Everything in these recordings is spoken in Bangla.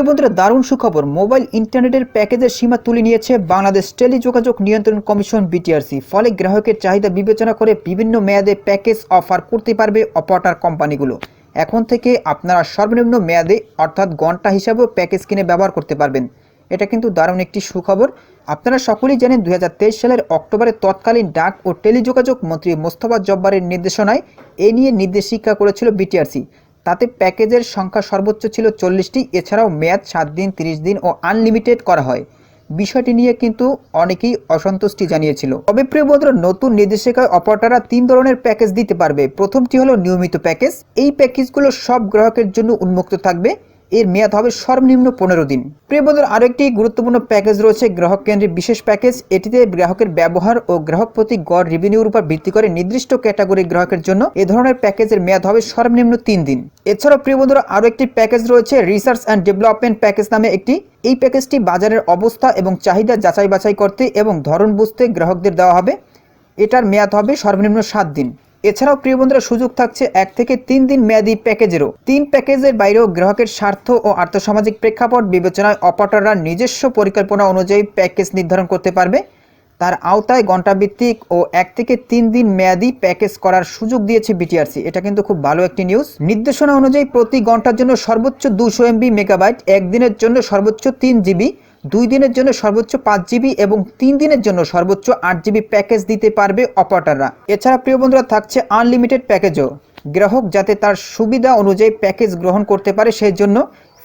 প্রিয় বন্ধুরা দারুণ সুখবর। মোবাইল ইন্টারনেটের প্যাকেজের সীমা তুলে নিয়েছে বাংলাদেশ টেলিযোগাযোগ নিয়ন্ত্রণ কমিশন বিটিআরসি। ফলে গ্রাহকের চাহিদা বিবেচনা করে বিভিন্ন মেয়াদে প্যাকেজ অফার করতে পারবে অপারেটর কোম্পানিগুলো। এখন থেকে আপনারা সর্বনিম্ন মেয়াদে, অর্থাৎ ঘণ্টা হিসাবেও প্যাকেজ কিনে ব্যবহার করতে পারবেন। এটা কিন্তু দারুণ একটি সুখবর। আপনারা সকলেই জানেন দুই হাজার তেইশ সালের অক্টোবরে তৎকালীন ডাক ও টেলিযোগাযোগ মন্ত্রী মোস্তফা জব্বারের নির্দেশনায় এ নিয়ে নির্দেশিকা করেছিল বিটিআরসি। তাতে প্যাকেজের সংখ্যা সর্বোচ্চ ছিল চল্লিশটি। এছাড়াও মেয়াদ সাত দিন, তিরিশ দিন ও আনলিমিটেড করা হয়। বিষয়টি নিয়ে কিন্তু অনেকেই অসন্তুষ্টি জানিয়েছিল। তবে প্রিয় বন্ধুরা নতুন নির্দেশিকায় অপারেটাররা তিন ধরনের প্যাকেজ দিতে পারবে। প্রথমটি হলো নিয়মিত প্যাকেজ। এই প্যাকেজগুলো সব গ্রাহকের জন্য উন্মুক্ত থাকবে। এর মেয়াদ হবে সর্বনিম্ন পনেরো দিন। প্রিয় বন্ধুরা একটি গুরুত্বপূর্ণ প্যাকেজ রয়েছে গ্রাহক কেন্দ্রিক বিশেষ প্যাকেজ। এটিতে গ্রাহকের ব্যবহার ও গ্রাহক প্রতি গড় রেভিনিউর উপর ভিত্তি করে নির্দিষ্ট ক্যাটাগরি গ্রাহকের জন্য এ ধরনের প্যাকেজের মেয়াদ হবে সর্বনিম্ন তিন দিন। এছাড়াও প্রিয় বন্ধুরা আরও একটি প্যাকেজ রয়েছে রিসার্চ অ্যান্ড ডেভেলপমেন্ট প্যাকেজ নামে একটি। এই প্যাকেজটি বাজারের অবস্থা এবং চাহিদা যাচাই বাছাই করতে এবং ধরন বুঝতে গ্রাহকদের দেওয়া হবে। এটার মেয়াদ হবে সর্বনিম্ন সাত দিন। এছাড়াও প্রিয় বন্ধুরা, সুযোগ থাকছে এক থেকে তিন দিন মেয়াদি প্যাকেজেরও। তিন প্যাকেজের বাইরেও গ্রাহকের স্বার্থ ও আর্থসামাজিক প্রেক্ষাপট বিবেচনায় অপারেটররা নিজস্ব পরিকল্পনা অনুযায়ী প্যাকেজ নির্ধারণ করতে পারবে। তার আওতায় ঘণ্টাভিত্তিক ও এক থেকে তিন দিন মেয়াদি প্যাকেজ করার সুযোগ দিয়েছে বিটিআরসি। এটা কিন্তু খুব ভালো একটি নিউজ। নির্দেশনা অনুযায়ী প্রতি ঘণ্টার জন্য সর্বোচ্চ দুশো এমবি মেগাবাইট, একদিনের জন্য সর্বোচ্চ তিন জিবি। দুই দিনের জন্য সর্বোচ্চ পাঁচ জিবি এবং তিন দিনের জন্য সর্বোচ্চ আট জিবি প্যাকেজ দিতে পারবে অপারেটাররা। এছাড়া প্রিয় বন্ধুরা, থাকছে আনলিমিটেড প্যাকেজও। গ্রাহক যাতে তার সুবিধা অনুযায়ী প্যাকেজ গ্রহণ করতে পারে সেই জন্য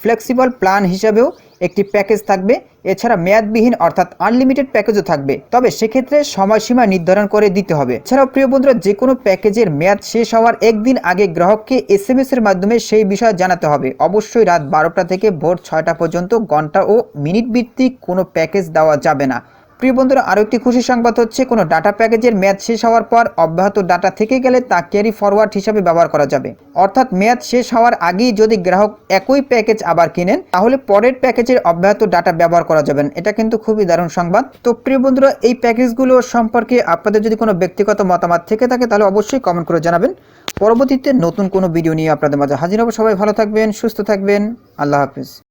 ফ্লেক্সিবল প্ল্যান হিসাবেও একটি প্যাকেজ থাকবে। এছাড়া মেয়াদবিহীন অর্থাৎ আনলিমিটেড প্যাকেজও থাকবে। তবে সেক্ষেত্রে সময়সীমা নির্ধারণ করে দিতে হবে। এছাড়াও প্রিয় বন্ধুরা যে কোনো প্যাকেজের মেয়াদ শেষ হওয়ার একদিন আগে গ্রাহককে এস এম এর মাধ্যমে সেই বিষয়ে জানাতে হবে। অবশ্যই রাত বারোটা থেকে ভোর ছয়টা পর্যন্ত ঘণ্টা ও মিনিট ভিত্তিক কোনো প্যাকেজ দেওয়া যাবে না। প্রিয় বন্ধুরা, আরও একটি খুশি সংবাদ হচ্ছে, কোনো ডাটা প্যাকেজের মেয়াদ শেষ হওয়ার পর অব্যাহত ডাটা থেকে গেলে তা ক্যারি ফরওয়ার্ড হিসাবে ব্যবহার করা যাবে। অর্থাৎ মেয়াদ শেষ হওয়ার আগেই যদি গ্রাহক একই প্যাকেজ আবার কিনেন, তাহলে পরের প্যাকেজের অব্যাহত ডাটা ব্যবহার করা যাবে এটা কিন্তু খুবই দারুণ সংবাদ। তো প্রিয় বন্ধুরা, এই প্যাকেজগুলো সম্পর্কে আপনাদের যদি কোনো ব্যক্তিগত মতামত থেকে থাকে, তাহলে অবশ্যই কমেন্ট করে জানাবেন। পরবর্তীতে নতুন কোনো ভিডিও নিয়ে আপনাদের মাঝে হাজির হব। সবাই ভালো থাকবেন, সুস্থ থাকবেন। আল্লাহ হাফিজ।